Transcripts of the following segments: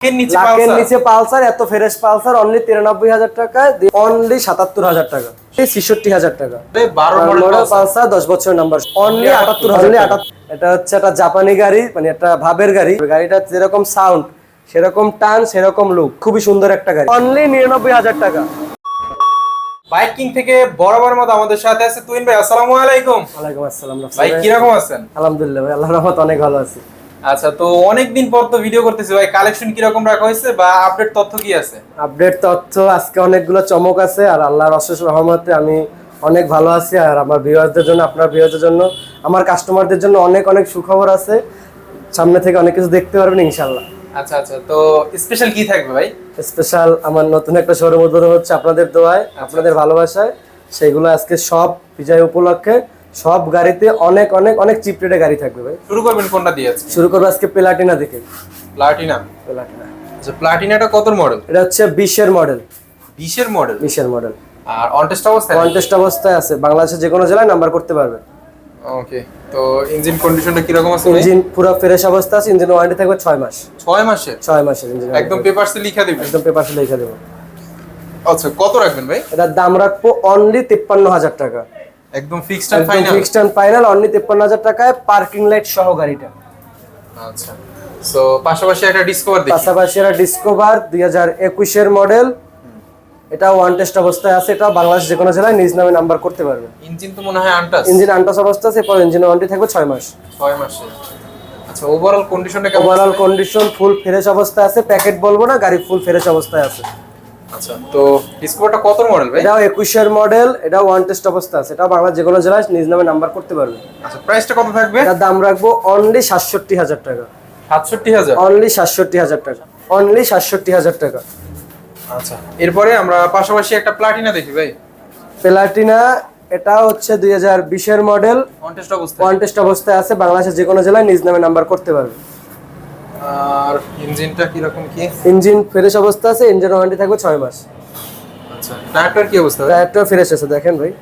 এর নিচে লাখের নিচে পালসার এত ফ্রেশ পালসার অনলি তিরানব্বই হাজার টাকা অনলি সাতাত্তর হাজার টাকা। ছেষট্টি হাজার টাকা। Model model Pulsar. পালসার দশ বছরের নাম্বার অনলি আটাত্তর অনলি আটাত্তর এটা হচ্ছে একটা জাপানি গাড়ি মানে একটা ভাবের গাড়ি। গাড়িটা যেরকম সাউন্ড সেরকম টান সেরকম লুক খুবই সুন্দর একটা গাড়ি। অনলি নিরানব্বই হাজার টাকা। বাইক কিং থেকে বরাবর মতো আমাদের সাথে আছে তুইন ভাই আসসালামু আলাইকুম। ওয়ালাইকুম আসসালাম ভাই ভাই। কীরকম আছেন? আলহামদুলিল্লাহ ভাই আল্লাহর রহমত অনেক ভালো আছি। আচ্ছা তো অনেকদিন পর তো ভিডিও করতেছি ভাই কালেকশন কীরকম রাখা হয়েছে বা আপডেট তথ্য কি আছে? আপডেট তথ্য আজকে অনেকগুলো চমক আছে আর আল্লাহর অশেষ রহমতে আমি অনেক ভালো আছি আর আমার ভিউয়ারদের জন্য আপনার ভিউয়ারদের জন্য আমার কাস্টমারদের জন্য অনেক অনেক সুখবর আছে। সামনে থেকে অনেক কিছু দেখতে পারবেন ইনশাল্লাহ আচ্ছা আচ্ছা তো স্পেশাল কি থাকবে ভাই? স্পেশাল আমার নতুন একটা শোরুম উদ্বোধন হচ্ছে আপনাদের দোয়ায় আপনাদের ভালোবাসায়। সেগুলো আজকে সব বিজয় উপলক্ষে সব গাড়িতে অনেক অনেক অনেক চিপ রেটে গাড়ি থাকবে ভাই। শুরু করবেন কোনটা দিয়ে আছে শুরু করব আজকে প্লাটিনা দেখে। প্লাটিনা প্লাটিনা আচ্ছা প্লাটিনাটা কত মডেল এটা হচ্ছে বিশের মডেল বিশের মডেল বিশের মডেল আর অনটেস্ট অবস্থায়? কন্টেস্ট অবস্থায় আছে। বাংলাদেশের যে কোনো জেলায় নাম্বার করতে পারবে। ওকে তো ইঞ্জিন কন্ডিশনটা কীরকম আছে ইঞ্জিন পুরো ফ্রেশ অবস্থা আছে ইঞ্জিন ওয়ারেন্টি থাকবে ছয় মাস। ছয় মাসের? ছয় মাসের ইঞ্জিন একদম পেপারসে লিখে দিবেন। একদম পেপারসে লিখে দেবো। আচ্ছা কত রাখবেন ভাই? এটার দাম রাখব অনলি তিপ্পান্ন হাজার টাকা। একদম fixed and final fixed and final only তিপ্পান্ন হাজার টাকায় পার্কিং লাইট সহ গাড়িটা। আচ্ছা। সো পাশাপাশি একটা ডিসকভার দেখি। পাশাপাশি এটা ডিসকভার দুই হাজার একুশের মডেল এটা ওয়ান টেস্ট অবস্থায় আছে এটা বাংলাদেশ যে কোনো জেলায় নিজ নামে নাম্বার করতে পারবে। ইঞ্জিন তো মনে হয় আনটাস ইঞ্জিন আন্টাস অবস্থা আছে এরপর ইঞ্জিন ওয়ারেন্টি থাকবে ছয় মাস। ছয় মাসে। আচ্ছা ওভারঅল কন্ডিশনটা কেমন? ওভারঅল কন্ডিশন ফুল ফ্রেশ অবস্থায় আছে প্যাকেট বলব না গাড়ি ফুল ফ্রেশ অবস্থায় আছে। আচ্ছা তো কত মডেল ভাই? এটাও একুশের মডেল এটাও ওয়ান টেস্ট অবস্থা আছে। এটাও বাংলা যে কোনো জেলায় নিজ নামে নাম্বার করতে পারবে। আচ্ছা প্রাইসটা কত থাকবে? এটার দাম রাখব অনলি সাতষট্টি হাজার টাকা। অনলি সাতষট্টি হাজার টাকা। অনলি আচ্ছা এরপরে আমরা পাশাপাশি একটা প্লাটিনা দেখি ভাই। প্লাটিনা এটা হচ্ছে দুই হাজার বিশের মডেল ওয়ান টেস্ট অবস্থায়। আছে বাংলাদেশের যে কোনো জেলায় নিজ নামে নাম্বার করতে পারবে। আর ইঞ্জিনটা কীরকম কি? ইঞ্জিন ফ্রেশ অবস্থা আছে ইঞ্জিন ওয়ারেন্টি থাকবে ছয় মাস। আচ্ছা টায়ারটার কি অবস্থা টায়ারটা ফ্রেশ আছে দেখেন ভাই।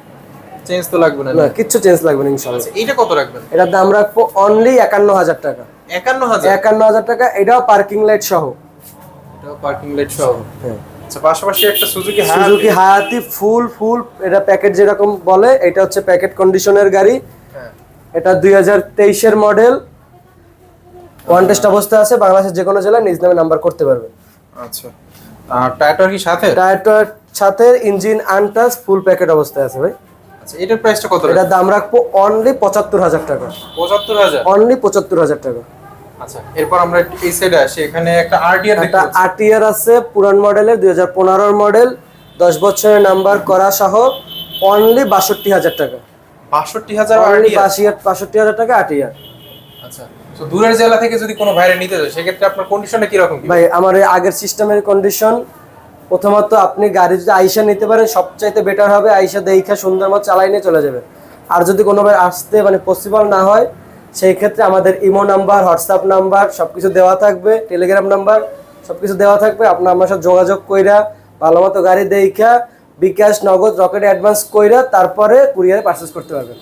চেঞ্জ তো লাগবে না না কিচ্ছু চেঞ্জ লাগবে না ইনশাল্লাহ এটা কত রাখবেন? এটার দাম রাখব অনলি একান্ন হাজার টাকা। একান্ন হাজার? একান্ন হাজার টাকা এটাও পার্কিং লাইট সহ। এটা পার্কিং লাইট সহ। হ্যাঁ। আচ্ছা পাশাপাশি একটা সুজুকি সুজুকি হায়াতি ফুল ফুল এটা প্যাকেট যেরকম বলে এটা হচ্ছে প্যাকেট কন্ডিশনের গাড়ি। হ্যাঁ। এটা দুই হাজার তেইশের মডেল ওয়ান টেস্ট অবস্থা আছে বাংলাদেশের যে কোনো জেলায় নিজ নামে নাম্বার করতে পারবে আচ্ছা। আর টায়ারটার কি সাথে? টায়ারটার সাথে ইঞ্জিন আনটাচ ফুল প্যাকেট অবস্থায় আছে ভাই। আচ্ছা এটার প্রাইসটা কত এটার দাম রাখব অনলি পঁচাত্তর হাজার টাকা। পঁচাত্তর হাজার? অনলি পঁচাত্তর হাজার টাকা। আচ্ছা এরপর আমরা এই সাইডে আসি এখানে একটা আরটিআর একটা। আরটিআর আছে পুরান মডেলের দুই হাজার পনেরোর মডেল দশ বছরের নাম্বার করা সহ অনলি বাষট্টি হাজার টাকা। বাষট্টি হাজার বাষট্টি হাজার টাকা আরটিআর আচ্ছা। তো দূরের জেলা থেকে যদি কোনো ভাইরে নিতে যায় সেক্ষেত্রে আপনার কন্ডিশনটা কীরকম? ভাই আমার আগের সিস্টেমের কন্ডিশন প্রথমত আপনি গাড়ি যদি আইসা নিতে পারেন সবচাইতে বেটার হবে আইসা দেখা সুন্দর মতো চালাই নিয়ে চলে যাবে। আর যদি কোনোভাবে আসতে মানে পসিবল না হয় সেই ক্ষেত্রে আমাদের ইমো নাম্বার হোয়াটসঅ্যাপ নাম্বার সব কিছু দেওয়া থাকবে টেলিগ্রাম নাম্বার সব কিছু দেওয়া থাকবে। আপনার আমার সাথে যোগাযোগ কইরা ভালো মতো গাড়ি দেখা বিকাশ নগদ রকেট অ্যাডভান্স কইরা তারপরে কুরিয়ারে পারচেস করতে পারবেন।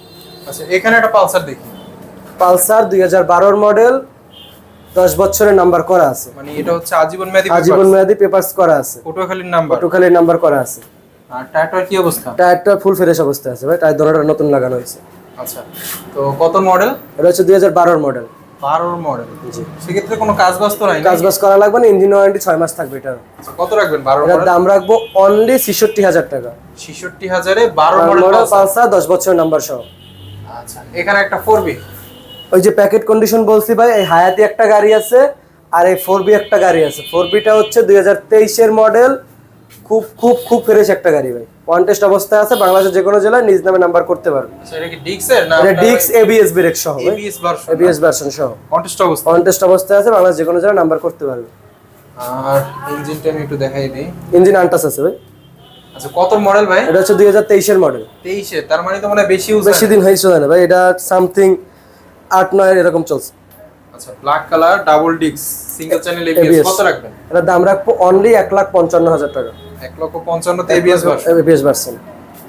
আচ্ছা এখানে একটা পালসার দেখি। পালসার দুই হাজার বারোর মডেল দশ বছরের নাম্বার করা আছে। মানে এটা হচ্ছে আজীবন মেয়াদী আজীবন মেয়াদি পেপার্স করা আছে। পটুয়াখালীর নাম্বার? করা আছে। আর টায়ারটার কি অবস্থা? টায়ারটা ফুল ফ্রেশ অবস্থায় আছে ভাই টায়ার দোনোটা নতুন লাগানো হয়েছে। আচ্ছা তো কত মডেল? এটা হচ্ছে দুই হাজার বারোর মডেল। বারোর মডেল। জি। সেক্ষেত্রে কোনো কাজ বাজ তো নাই কাজ বাজ করা লাগবে না ইঞ্জিন ওয়ারেন্টি ছয় মাস থাকবে আচ্ছা, কত রাখবেন এটার দাম রাখব অনলি ছেষট্টি হাজার টাকা। ছেষট্টি হাজারে বারো মডেল মডেল পালসার? দশ বছরের নাম্বার সহ। আচ্ছা এখানে একটা ফোর বি ওই যে প্যাকেট কন্ডিশন বলছি ভাই এই হায়াতি একটা গাড়ি আছে আর এই ফোর বি একটা গাড়ি আছে। ফোর বিটা হচ্ছে দুই হাজার তেইশের মডেল খুব খুব খুব ফ্রেশ একটা গাড়ি ভাই। ওয়ান টেস্ট অবস্থায় আছে বাংলাদেশের যে কোনো জেলায় নিজ নামে নাম্বার করতে পারবে। এটা কি ডিক্সের না এটা ডিক্স এবিএস ব্রেক সহ এবিএস ভার্সন সহ। কন্টেস্ট অবস্থা। ওয়ান টেস্ট অবস্থায় আছে বাংলাদেশ যে কোনো জেলায় নাম্বার করতে পারবে। আর ইঞ্জিনটা আমি একটু দেখাই দিই। ইঞ্জিন আনটাস আছে ভাই। আচ্ছা কত মডেল ভাই? এটা হচ্ছে দুই হাজার তেইশের মডেল তেইশে তার মানে তো মানে বেশি ইউজ বেশি দিন হয়েছে না ভাই এটা সামথিং আট নয় এরকম চলছে। আচ্ছা ব্ল্যাক কালার ডাবল ডিক্স সিঙ্গেল চ্যানেল এবিএস কত রাখবেন? এটার দাম রাখব অনলি এক লাখ পঞ্চান্ন হাজার টাকা। এক লক্ষ পঞ্চান্ন এবিএস এবিএস ভার্সন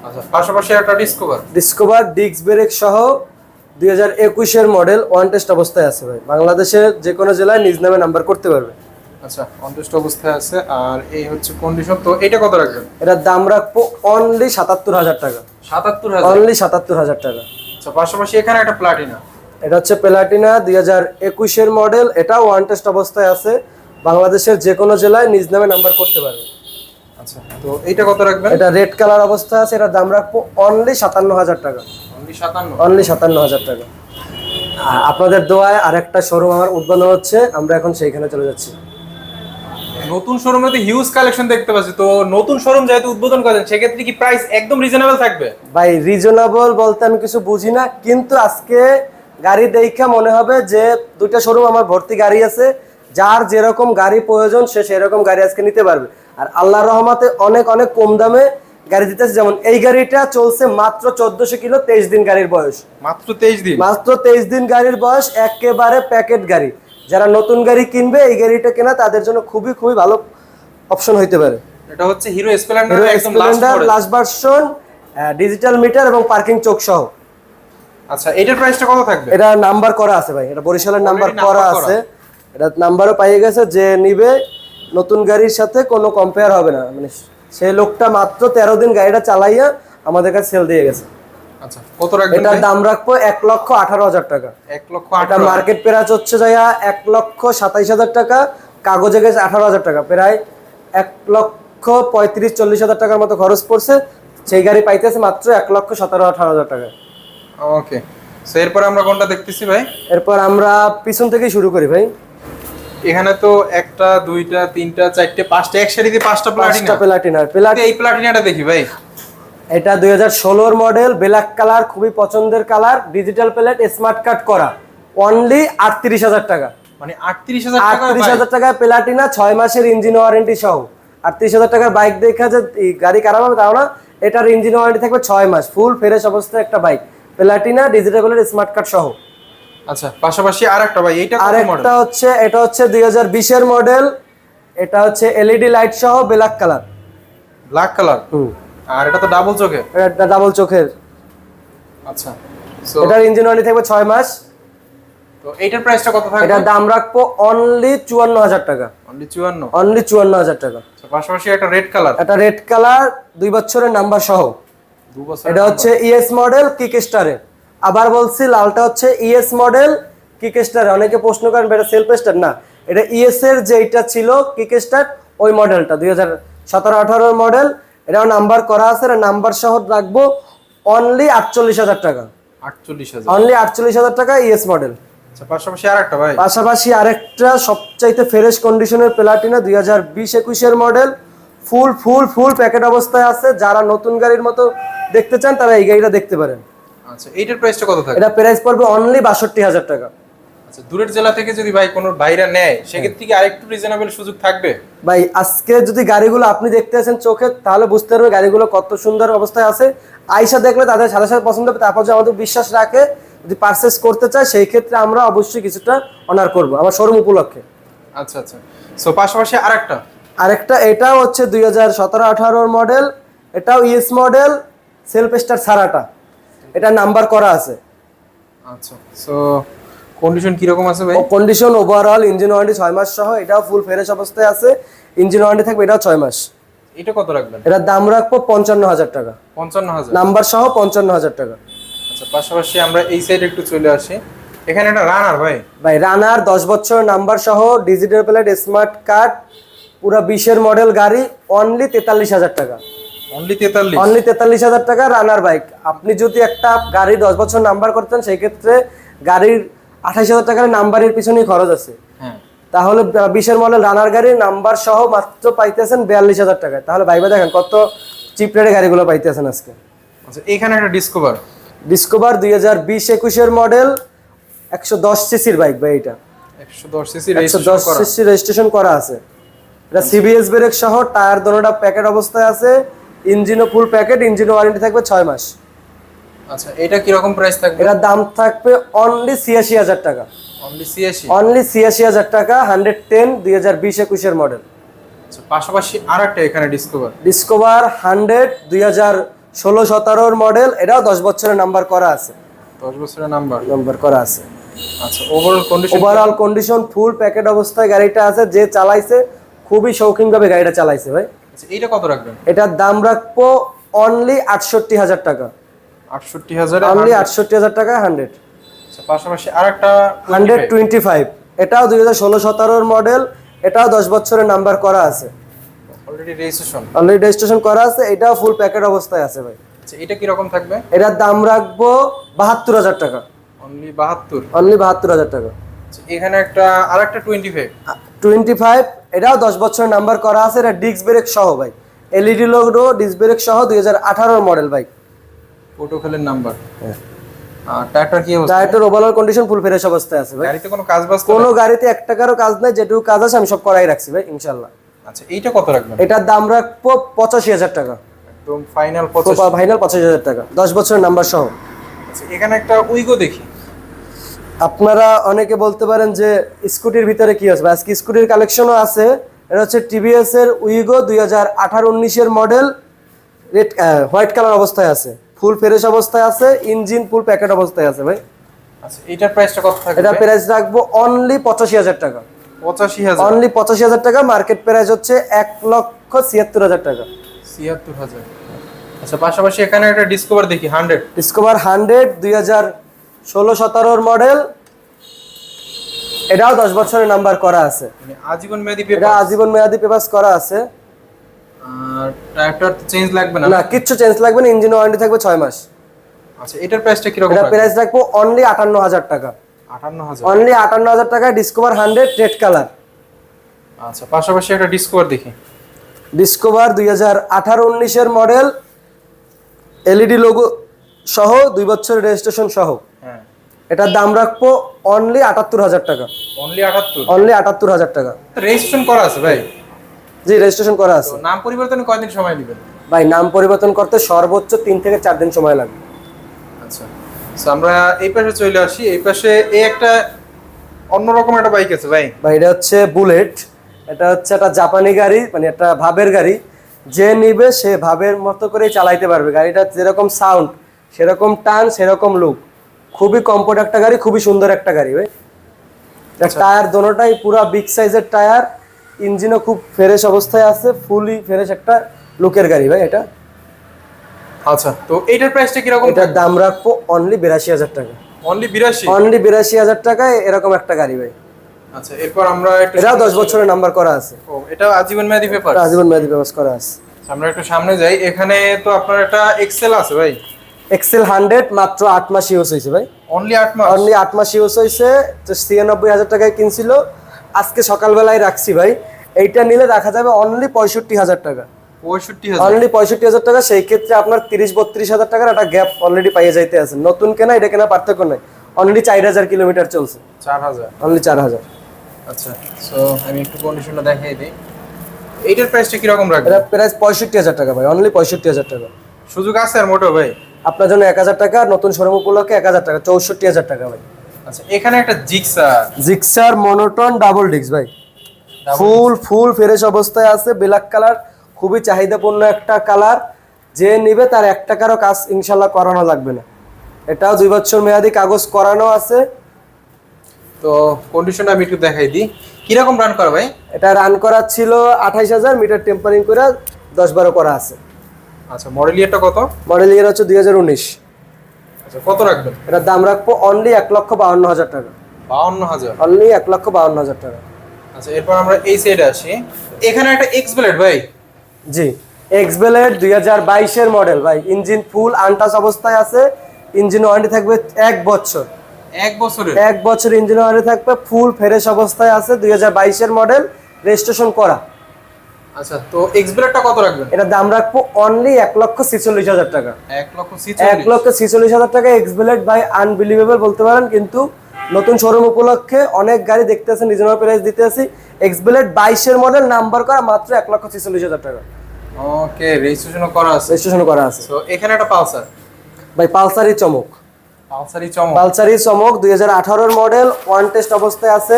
আচ্ছা পাশাপাশি একটা ডিসকভার ডিসকভার ডিক্স ব্রেক সহ দুই হাজার একুশের মডেল ওয়ান টেস্ট অবস্থায় আছে ভাই। বাংলাদেশের যে কোনো জেলায় নিজ নামে নাম্বার করতে পারবে। আচ্ছা অবস্থায় আছে আর এই হচ্ছে কন্ডিশন তো এটা কত রাখবেন? এটার দাম রাখব অনলি সাতাত্তর হাজার টাকা। সাতাত্তর হাজার। অনলি সাতাত্তর হাজার টাকা। আচ্ছা পাশাপাশি এখানে একটা প্লাটিনা এটা হচ্ছে প্লাটিনা দুই হাজার একুশের মডেল। এটাও ওয়ান টেস্ট অবস্থায় আছে। বাংলাদেশের যে কোনো জেলায় নিজ নামে নাম্বার করতে পারবে। আচ্ছা তো এইটা কত রাখবেন? এটা রেড কালার অবস্থায় আছে। এটার দাম রাখব অনলি সাতান্ন হাজার টাকা। অনলি সাতান্ন? অনলি সাতান্ন হাজার টাকা। আর আপনাদের দোয়ায় আরেকটা শোরুম আমার উদ্বোধন হচ্ছে। আমরা এখন সেইখানে চলে যাচ্ছি। নতুন শোরুমে তো হিউজ কালেকশন দেখতে পাচ্ছি। তো নতুন শোরুম যেহেতু উদ্বোধন করেন সেক্ষেত্রে কি প্রাইস একদম রিজনেবল থাকবে? ভাই রিজনেবল বলতে আমি কিছু বুঝি না। কিন্তু আজকে গাড়ি দেখা মনে হবে যে দুইটা শোরুম আমার ভর্তি গাড়ি আছে। যার যেরকম গাড়ি প্রয়োজন সে সেরকম গাড়ি আজকে নিতে পারবে। আর আল্লাহর রহমতে অনেক অনেক কম দামে গাড়ি দিতেছে। যেমন এই গাড়িটা চলছে মাত্র চোদ্দশো কিলো তেইশ দিন গাড়ির বয়স। মাত্র তেইশ দিন? মাত্র তেইশ দিন গাড়ির বয়স একেবারে প্যাকেট গাড়ি। যারা নতুন গাড়ি কিনবে এই গাড়িটা কেনা তাদের জন্য খুবই খুবই ভালো অপশন হইতে পারে। এটা হচ্ছে হিরো স্প্লেন্ডার হিরো একদম Splendor last version digital meter এবং পার্কিং চোখ সহ আচ্ছা এটার প্রাইসটা কত থাকবে? এটা নাম্বার করা আছে ভাই এটা বরিশালের নাম্বার করা আছে। এটা নাম্বারও পাইয়ে গেছে যে নিবে নতুন গাড়ির সাথে কোনো কম্পেয়ার হবে না। মানে সেই লোকটা মাত্র তেরো দিন গাড়িটা চালাইয়া আমাদের কাছে সেল দিয়ে গেছে। আচ্ছা কত রাখবেন এটার দাম রাখব এক লক্ষ আঠারো হাজার টাকা। এক লক্ষ এটা মার্কেট প্রাইস হচ্ছে যাইয়া এক লক্ষ সাতাইশ হাজার টাকা কাগজে গেছে আঠারো হাজার টাকা। প্রায় এক লক্ষ পঁয়ত্রিশ চল্লিশ হাজার টাকার মতো খরচ পড়ছে। সেই গাড়ি পাইতেছে মাত্র এক লক্ষ সতেরো আঠারো হাজার টাকা ওকে সো এরপর আমরা কোনটা দেখতেছি ভাই? এরপর আমরা পিছন থেকেই শুরু করি ভাই। এখানে তো একটা দুইটা তিনটা চারটে পাঁচটা এক সারিতে পাঁচটা প্লাটিনা পাঁচটা প্লাটিনার প্লাটিনা এই প্লাটিনাটা দেখি ভাই। এটা দুই হাজার ষোলোর মডেল ব্ল্যাক কালার খুবই পছন্দের colour digital plate smart card করা। অনলি আটত্রিশ হাজার টাকা। মানে আটত্রিশ হাজার আটত্রিশ হাজার টাকায় প্লাটিনা ছয় মাসের ইঞ্জিন ওয়ারেন্টি সহ। আটত্রিশ হাজার টাকার বাইক দেখা যে গাড়ি খারাপ হবে তাও না এটার ইঞ্জিন ওয়ারেন্টি থাকবে ছয় মাস ফুল ফ্রেশ অবস্থায় একটা bike Platina digital plate smart card সহ। আচ্ছা পাশাপাশি আরেকটা ভাই এইটা আর কত মডেল একটা হচ্ছে এটা হচ্ছে দুই হাজার বিশের মডেল এটা হচ্ছে এলইডি লাইট সহ ব্ল্যাক কালার ব্ল্যাক কালার হুম। আর এটা তো ডাবল চোখে এটা ডাবল চোখের। আচ্ছা সো এটার ইঞ্জিন ওয়ারেন্টি থাকবে ছয় মাস। তো এইটার প্রাইসটা কত থাকবে? এটার দাম রাখব অনলি চুয়ান্ন হাজার টাকা। অনলি চুয়ান্ন? অনলি চুয়ান্ন হাজার টাকা। আচ্ছা, পাশাপাশি একটা রেড কালার এটা রেড কালার দুই বছরের নাম্বার সহ। এটা হচ্ছে ইএস মডেল কিক স্টারে আবার বলছি লালটা হচ্ছে ইএস মডেল কিক স্টারে অনেকে প্রশ্ন করেন এটা সেলফ স্টার না এটা ইএস এর যেটা ছিল কিক স্টার ওই মডেলটা দুই হাজার সতেরো আঠারোর মডেল এটাও নাম্বার করা আছে এটা নাম্বার সহ রাখব অনলি আটচল্লিশ হাজার টাকা। আটচল্লিশ হাজার। অনলি আটচল্লিশ হাজার টাকা ইএস মডেল আচ্ছা পাশাপাশি আর একটা ভাই। পাশাপাশি আরেকটা সবচাইতে ফ্রেশ কন্ডিশনের প্লাটিনা দুই হাজার বিশ একুশের মডেল ফুল ফুল ফুল প্যাকেট অবস্থায় আছে। যারা নতুন গাড়ির মতো দেখতে চান তারা এই গাড়িটা দেখতে পারেন। আচ্ছা এইটার প্রাইসটা কত থাকবে এটা প্রাইস পড়বে অনলি বাষট্টি হাজার টাকা। আচ্ছা দূরের জেলা থেকে যদি ভাই কোনো ভাইরা নেয় সেক্ষেত্রে কি আরেকটু রিজনেবল সুযোগ থাকবে? ভাই আজকে যদি গাড়িগুলো আপনি দেখতে আছেন চোখে তাহলে বুঝতে পারবেন গাড়িগুলো কত সুন্দর অবস্থায় আছে। আইসা দেখলে তাদের সাথে সাথে পছন্দ হবে তারপর যদি আমাদের বিশ্বাস রাখে যদি পারচেস করতে চায় সেই ক্ষেত্রে আমরা অবশ্যই কিছুটা অনার করব আমার শোরুম উপলক্ষে। আচ্ছা আচ্ছা। সো পাশাপাশি আর একটা আরেকটা এটাও হচ্ছে দুই হাজার সতেরো আঠারোর মডেল এটাও ইএস মডেল সেলফ স্টার সারাটা এটা নাম্বার করা আছে। আচ্ছা সো কন্ডিশন কীরকম আছে ভাই? কন্ডিশন ওভারঅল ইঞ্জিন ওয়ারেন্টি ছয় মাস সহ এটাও ফুল ফ্রেশ অবস্থায় আছে। ইঞ্জিন ওয়ারেন্টি থাকবে এটাও ছয় মাস। এটা কত রাখবেন? এটার দাম রাখব পঞ্চান্ন হাজার টাকা। পঞ্চান্ন হাজার। নাম্বার সহ পঞ্চান্ন হাজার টাকা। আচ্ছা পাশাপাশি আমরা এই সাইডে একটু চলে আসি। এখানে একটা রানার ভাই। ভাই রানার দশ বছর নাম্বার সহ ডিজিটাল প্লেট স্মার্ট কার্ড পুরো বিশের মডেল গাড়ি অনলি তেতাল্লিশ হাজার টাকা। অনলি তেতাল্লিশ। হাজার টাকা রানার বাইক আপনি যদি একটা গাড়ি দশ বছর নাম্বার করতেন সেই ক্ষেত্রে গাড়ির আঠাশ হাজার টাকার নাম্বারের পিছনেই খরচ আছে। হ্যাঁ। তাহলে বিশের মডেল রানার গাড়ি নাম্বার সহ মাত্র পাইতেছেন বিয়াল্লিশ হাজার টাকায়। তাহলে ভাইবা দেখেন কত চিপ রেটে গাড়িগুলো পাইতেছেন আজকে। আচ্ছা এখানে একটা ডিসকভার ডিসকভার দুই হাজার বিশ একুশের মডেল একশো দশ সিসির বাইক ভাই এটা। একশো দশ সিসি একশো দশ সিসি রেজিস্ট্রেশন করা আছে। এটা সিবিএস ব্রেক সহ টায়ার দোনোটা প্যাকেট অবস্থায় আছে। ইঞ্জিনও ফুল প্যাকেট ইঞ্জিন ওয়ারেন্টি থাকবে ছয় মাস। আচ্ছা এটা কীরকম প্রাইস থাকবে? এটার দাম থাকবে অনলি ছিয়াশি হাজার টাকা। অনলি অনলি ছিয়াশি হাজার টাকা হান্ড্রেড টেন দুই হাজার বিশ একুশের মডেল আচ্ছা পাশাপাশি আর একটা এখানে ডিসকভার ডিসকভার হান্ড্রেড দুই হাজার ষোলো সতেরোর মডেল এটাও দশ বছরের নাম্বার করা আছে। দশ বছরের নাম্বার নাম্বার করা আছে। আচ্ছা overall condition overall condition full packet অবস্থায় গাড়িটা আছে যে চালাইছে খুবই শৌখিনভাবে গাড়িটা চালাইছে ভাই। এইটা কত রাখবেন? এটার দাম রাখব অনলি আটষট্টি হাজার টাকা। আটষট্টি হাজার অনলি আটষট্টি হাজার টাকা হান্ড্রেড আচ্ছা পাশাপাশি আরেকটা হান্ড্রেড টোয়েন্টি ফাইভ এটাও দুই হাজার ষোলো সতেরোর মডেল এটাও দশ বছরের নাম্বার করা আছে। অলরেডি রেজিস্ট্রেশন অলরেডি রেজিস্ট্রেশন করা আছে এটাও ফুল প্যাকেট অবস্থায় আছে ভাই। আচ্ছা এটা কি রকম থাকবে? এটার দাম রাখব বাহাত্তর হাজার টাকা। অনলি বাহাত্তর। অনলি বাহাত্তর হাজার টাকা। আচ্ছা এখানে একটা আরেকটা টোয়েন্টি ফাইভ টোয়েন্টি ফাইভ এটাও দশ বছরের নাম্বার করা আছে এটা ডিস্ক ব্রেক সহ ভাই। এলইডি লোগো ডিস্ক ব্রেক সহ দুই হাজার আঠারোর মডেল ভাই। প্রোটোকলের নাম্বার টায়ারটার কি অবস্থা? টায়ারটার ওভারঅল কন্ডিশন ফুল ফ্রেশ অবস্থায় আছে ভাই। গাড়িতে কোনো কাজ বাজ কোনো গাড়িতে এক টাকারও কাজ নাই যেটুকু কাজ আছে আমি সব করাই রাখছি ভাই ইনশাল্লাহ আচ্ছা এইটা কত রাখবেন? এটার দাম রাখব পঁচাশি হাজার টাকা। একদম ফাইনাল পঁচাশ। ফাইনাল পঁচাশি হাজার টাকা দশ বছরের নাম্বার সহ। আচ্ছা এখানে একটা উইগো দেখি। আপনারা অনেকে বলতে পারেন যে স্কুটির ভিতরে কি আছে? আজকে স্কুটির কালেকশনও আছে। এটা হচ্ছে টিভিএস এর উইগো দুই হাজার আঠারো উনিশের মডেল রেড হোয়াইট কালার অবস্থায় আছে। ফুল ফ্রেশ অবস্থায় আছে ইঞ্জিন ফুল প্যাকেট অবস্থায় আছে ভাই। আচ্ছা এইটার প্রাইসটা কত থাকবে? এটা প্রাইস রাখব অনলি পঁচাশি হাজার টাকা। পঁচাশি হাজার। অনলি পঁচাশি হাজার টাকা মার্কেট প্রাইস হচ্ছে এক লক্ষ ছিয়াত্তর হাজার টাকা। ছিয়াত্তর হাজার। আচ্ছা পাশাপাশি এখানে একটা ডিসকভার দেখি হান্ড্রেড ডিসকভার হান্ড্রেড দুই হাজার ষোলো সতেরোর মডেল। এটাও দশ বছরের নাম্বার করা আছে। মানে আজীবন মেয়াদি এটা আজীবন মেয়াদি পেপাস করা আছে। আর চেঞ্জ লাগবে না? না কিচ্ছু চেঞ্জ লাগবে না ইঞ্জিন ওয়ারেন্টি থাকবে ছয় মাস। আচ্ছা এটার প্রাইসটা কীরকম এটা রাখবেন? প্রাইস রাখব অনলি আটান্ন হাজার টাকা। আটান্ন হাজার অনলি আটান্ন হাজার টাকা ডিসকভার হান্ড্রেড রেড কালার আচ্ছা পাশাপাশি একটা ডিসকভার দেখি। ডিসকভার দুই হাজার আঠারো উনিশের মডেল। এলইডি লোগো সহ দুই বছরের রেজিস্ট্রেশন সহ। এটার দাম রাখব অনলি আটাত্তর হাজার টাকা। অনলি আটাত্তর? অনলি আটাত্তর হাজার টাকা। রেজিস্ট্রেশন করা আছে ভাই? জি রেজিস্ট্রেশন করা আছে। নাম পরিবর্তনে কয়দিন সময় দিবেন ভাই নাম পরিবর্তন করতে সর্বোচ্চ তিন থেকে চার দিন সময় লাগবে। আচ্ছা। তো আমরা এই পাশে চলে আসি। এই পাশে এই একটা অন্যরকম একটা বাইক আছে ভাই। ভাই এটা হচ্ছে বুলেট এটা হচ্ছে একটা জাপানি গাড়ি মানে একটা ভাবের গাড়ি। যে নিবে সে ভাবের মতো করেই চালাইতে পারবে। গাড়িটা যেরকম সাউন্ড সেরকম টান সেরকম লুক খুবই কমফোর্ট একটা গাড়ি খুবই সুন্দর একটা গাড়ি ভাই। টায়ার দোনোটাই পুরো বিগ সাইজের টায়ার ইঞ্জিনও খুব ফ্রেশ অবস্থায় আছে ফুলি ফ্রেশ একটা লোকের গাড়ি ভাই এটা। আচ্ছা তো এইটার প্রাইসটা কীরকম? এটার দাম রাখব অনলি বিরাশি হাজার টাকা। অনলি বিরাশি? অনলি বিরাশি হাজার টাকায় এরকম একটা গাড়ি ভাই। আচ্ছা এরপর আমরা একটু এটাও দশ বছরের নাম্বার করা আছে। ও এটা আজীবন মেয়াদি পেপার এটা আজীবন মেয়াদি ব্যবস্থা করা আছে। আমরা একটু সামনে যাই। এখানে তো আপনার একটা এক্সেল আছে ভাই। এক্সেল হান্ড্রেড মাত্র আট মাস ইউজ হয়েছে ভাই। অনলি আট মাস? অনলি আট মাস ইউজ হয়েছে তো ছিয়ানব্বই হাজার টাকায় কিনছিল। আজকে সকালবেলায় রাখছি ভাই। এইটা নিলে রাখা যাবে অনলি পঁয়ষট্টি হাজার টাকা। অনলি পঁয়ষট্টি হাজার টাকা সেই ক্ষেত্রে আপনার তিরিশ বত্রিশ হাজার টাকার একটা গ্যাপ অলরেডি পাইয়ে যাইতে আছে। নতুন কেনা এটা কেনা পার্থক্য নাই। অনলি চার হাজার কিলোমিটার চলছে। চার হাজার। অনলি চার হাজার। আচ্ছা সো আমি একটু কন্ডিশনটা দেখাই দিই। এইটার প্রাইসটা কীরকম রাখবেন? এটা প্রাইস পঁয়ষট্টি হাজার টাকা ভাই অনলি পঁয়ষট্টি হাজার টাকা। সুযোগ আছে আর মোটো ভাই? আপনার জন্য এক হাজার টাকা নতুন শোরুম উপলক্ষে এক হাজার টাকা চৌষট্টি হাজার টাকা ভাই। আচ্ছা এখানে একটা Gixxer. Gixxer monotone double disc ভাই। ফুল ফুল ফ্রেশ অবস্থায় আছে ব্ল্যাক কালার খুবই চাহিদাপূর্ণ একটা কালার যে নিবে তার এক টাকারও কাজ ইনশাল্লাহ করানো লাগবে না। এটাও দুই বছর মেয়াদি কাগজ করানো আছে। তো কন্ডিশনটা আমি একটু দেখাই দিই। কীরকম রান করা ভাই? এটা রান করা ছিল আঠাইশ হাজার মিটার টেম্পারিং করে দশ বারো করা আছে। আচ্ছা মডেল ইয়ারটা কত? মডেল ইয়ার হচ্ছে দুই হাজার উনিশ। আচ্ছা কত রাখবেন? এটার দাম রাখব অনলি এক লক্ষ বাউন্ন হাজার টাকা। বাউন্ন হাজার। অনলি এক লক্ষ বাউন্ন হাজার টাকা। আচ্ছা এরপর আমরা এই সাইডে আসি। এখানে একটা এক্স ব্লেড ভাই। জি এক্সবেলের দুই হাজার বাইশের মডেল ভাই। ইঞ্জিন ফুল আনটাস অবস্থায় আছে। ইঞ্জিন ওয়ারেন্টি থাকবে এক বছর। এক বছরের? এক বছর ইঞ্জিন ওয়ারেন্টি থাকবে ফুল ফ্রেশ অবস্থায় আছে দুই হাজার বাইশের মডেল রেজিস্ট্রেশন করা। আচ্ছা তো এক্স ব্লেডটা কত রাখবেন? এটা দাম রাখব অনলি এক লক্ষ ছিচল্লিশ হাজার টাকা। এক লক্ষ এক লক্ষ ছিচল্লিশ হাজার টাকা এক্সবেলেট ভাই আনবিলিভেবল বলতে পারেন কিন্তু নতুন শোরুম উপলক্ষে অনেক গাড়ি দেখতে আছেন রিজনেবল প্রাইস দিতে আছি এক্সবেলেট বাইশের মডেল নাম্বার করা মাত্র এক লক্ষ ছিচল্লিশ হাজার টাকা। ওকে রেজিস্ট্রেশনও করা আছে। রেজিস্ট্রেশন করা আছে। তো এখানে একটা পালসার। ভাই পালসারই চমক। পালসারই চমক। পালসারি চমক দুই হাজার আঠারোর মডেল ওয়ান টেস্ট অবস্থায় আছে।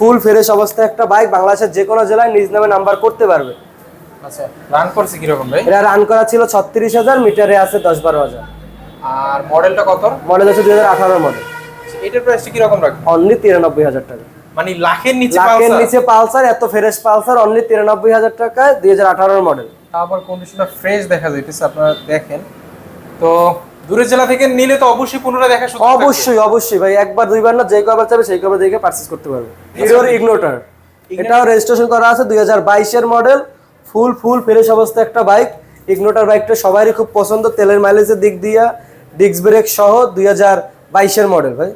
ফুল ফ্রেশ অবস্থায় একটা বাইক বাংলাদেশের যে কোনো জেলায় নিজ নামে নাম্বার করতে পারবে। আচ্ছা রান করছে কীরকম ভাই? এটা রান করা ছিল ছত্রিশ হাজার মিটারে আছে দশ বারো হাজার। আর মডেলটা কত? মডেল আছে দুই হাজার আঠারোর মডেল এটার প্রাইসটা কীরকম রাখবেন অনলি তিরানব্বই হাজার টাকা। মানে লাখের নিচে লাখের নিচে পালসার এত ফ্রেশ পালসার অনলি তিরানব্বই হাজার টাকায় দুই হাজার আঠারোর মডেল আবার কন্ডিশনটা ফ্রেশ দেখা যাইতেছে আপনারা দেখেন। তো দূরের জেলা থেকে নিলে তো অবশ্যই পুনরায় দেখা সুযোগ অবশ্যই অবশ্যই ভাই একবার দুইবার না যে কবার চাবে সেই কবার দেখে পারচেজ করতে পারবে। হিরোর ইগনোটার এটাও রেজিস্ট্রেশন করা আছে দুই হাজার বাইশের মডেল ফুল ফুল ফ্রেশ অবস্থা একটা বাইক ইগনোটার বাইকটা সবারই খুব পছন্দ তেলের মাইলেজের দিক দিয়া ডিস্ক ব্রেক সহ দুই হাজার বাইশের মডেল ভাই।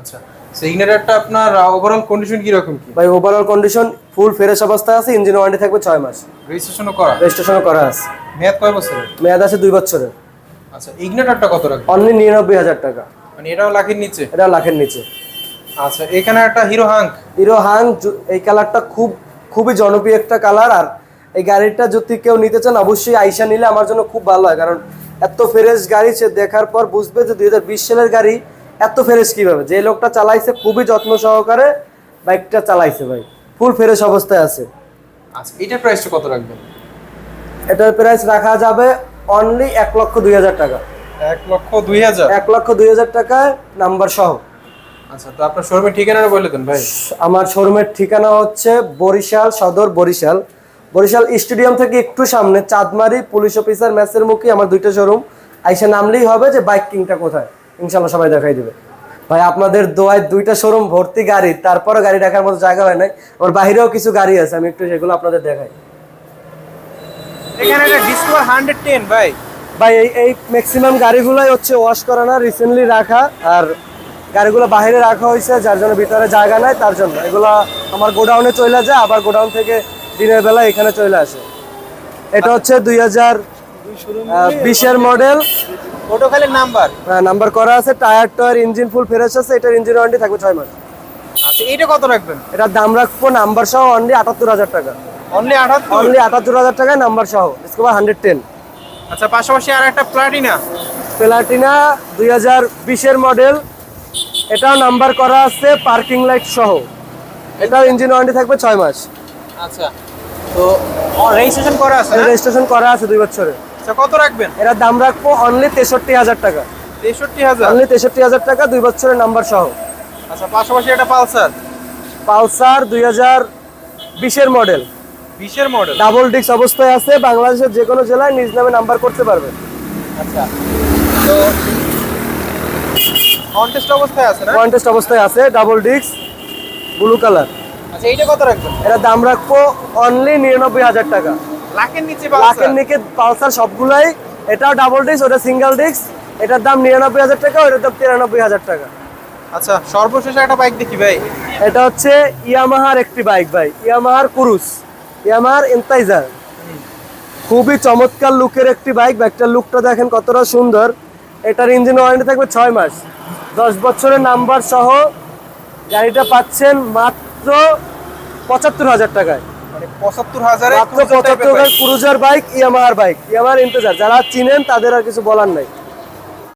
আচ্ছা সিগনেটারটা আপনার ওভারঅল কন্ডিশন কি রকম কি? ভাই ওভারঅল কন্ডিশন ফুল ফ্রেশ অবস্থায় আছে ইঞ্জিন ওয়ারেন্টি থাকবে ছয় মাস। রেজিস্ট্রেশনও করা রেজিস্ট্রেশন করা আছে। মেয়াদ কয় বছরের? মেয়াদ আছে দুই বছরের। আচ্ছা ইগনেটরটা কত রাখবেন অনলি নিরানব্বই হাজার টাকা। মানে এটাও লাখের নিচে? এটা লাখের নিচে। আচ্ছা এখানে একটা হিরো হাঙ্ক হিরো হাং এই কালারটা খুব খুবই জনপ্রিয় একটা কালার আর এই গাড়িটা যদি কেউ নিতে চান অবশ্যই আইসা নিলে আমার জন্য খুব ভালো হয় কারণ এত ফ্রেশ গাড়ি সে দেখার পর বুঝবে যে দুই বিশ সালের গাড়ি এত ফ্রেশ কীভাবে। যে লোকটা চালাইছে খুবই যত্ন সহকারে বাইকটা চালাইছে ভাই। ফুল ফ্রেশ অবস্থায় আছে। আচ্ছা এটার প্রাইসটা কত রাখবেন? এটার প্রাইস রাখা যাবে অনলি এক লক্ষ দুই হাজার টাকা। এক লক্ষ দুই হাজার? এক লক্ষ দুই হাজার টাকায় নাম্বার সহ। আচ্ছা তো আপনার শোরুমের ঠিকানাটা বলে দেন ভাই। আমার শোরুমের ঠিকানা হচ্ছে বরিশাল সদর বরিশাল। বরিশাল স্টেডিয়াম থেকে একটু সামনে চাঁদমারি পুলিশ অফিসার ম্যাচের মুখে আমার দুইটা শোরুম আইসা নামলেই হবে যে বাইক কিংটা কোথায়। ইনশাল্লাহ সবাই দেখাই দিবে। ভাই আপনাদের দোয়ায় দুইটা শোরুম ভর্তি গাড়ি তারপরে গাড়ি দেখার মতো জায়গা হয় নাই। আমার বাইরেও কিছু গাড়ি আছে আমি একটু সেগুলো আপনাদের দেখাই। এখানে একটা ডিসকভার হান্ড্রেড টেন ভাই। ভাই এই এই ম্যাক্সিমাম গাড়িগুলোই হচ্ছে ওয়াশ করা না রিসেন্টলি রাখা। আর গাড়িগুলো বাইরে রাখা হয়েছে যার জন্য ভিতরে জায়গা নাই তার জন্য। এগুলো আমার গোডাউনে চলে যায় আবার গোডাউন থেকে দিনের বেলা এখানে চলে আসে। এটা হচ্ছে দুই হাজার বিশের মডেল ওটো খালি নাম্বার নাম্বার করা আছে tyre tyre engine full fresh আছে এটার ইঞ্জিন ওয়ারেন্টি থাকবে ছয় মাস। আচ্ছা এটা কত রাখবেন? এটার দাম রাখব নাম্বার সহ অনলি আটাত্তর হাজার টাকা। অনলি আঠাত্তর অনলি আটাত্তর হাজার টাকায় নাম্বার সহ ডিসকভার হান্ড্রেড টেন আচ্ছা পাশাপাশি আর একটা প্লাটিনা প্লাটিনা দুই হাজার বিশের মডেল এটাও নাম্বার করা আছে পার্কিং লাইট সহ। এটাও ইঞ্জিন ওয়ারেন্টি থাকবে ছয় মাস। আচ্ছা তো রেজিস্ট্রেশন করা আছে রেজিস্ট্রেশন করা আছে দুই বছরে। আচ্ছা কত রাখবেন? এটার দাম রাখব অনলি তেষট্টি হাজার টাকা। তেষট্টি হাজার? অনলি তেষট্টি হাজার টাকা দুই বছরের নাম্বার সহ। আচ্ছা পাশাপাশি একটা পালসার। পালসার দুই হাজার বিশের মডেল বিশের মডেল ডাবল ডিস্ক অবস্থায় আছে বাংলাদেশের যে কোনো জেলায় নিজ নামে নাম্বার করতে পারবে। আচ্ছা। তো কন্টেস্ট অবস্থায় আছে না? কন্টেস্ট অবস্থায় আছে ডাবল ডিস্ক ব্লু কালার আচ্ছা এইটা কত রাখবেন? এটার দাম রাখব অনলি নিরানব্বই হাজার টাকা। লাখের নিচে লাখের নিচে পালসার সবগুলাই। এটাও ডাবল ডিস্ক ওটা সিঙ্গেল ডিস্ক এটার দাম নিরানব্বই হাজার টাকা ওটার দাম তিরানব্বই হাজার টাকা। আচ্ছা সর্বশেষ একটা বাইক দেখি ভাই। এটা হচ্ছে ইয়ামাহার একটি বাইক ভাই ইয়ামাহার কুরুস ইয়ামাহার এন্তাইজার। খুবই চমৎকার লুকের একটি বাইক। বাইকটার লুকটা দেখেন কতটা সুন্দর। এটার ইঞ্জিন ওয়ারেন্টি থাকবে ছয় মাস। দশ বছরের নাম্বার সহ গাড়িটা পাচ্ছেন মাত্র পঁচাত্তর হাজার টাকায়। মানে পঁচাত্তর হাজারে মাত্র পঁচাত্তর হাজার ক্রুজার বাইক ইয়ামাহার বাইক ইয়ামাহার ইন্তেজার যারা চিনেন তাদের আর কিছু বলার নাই।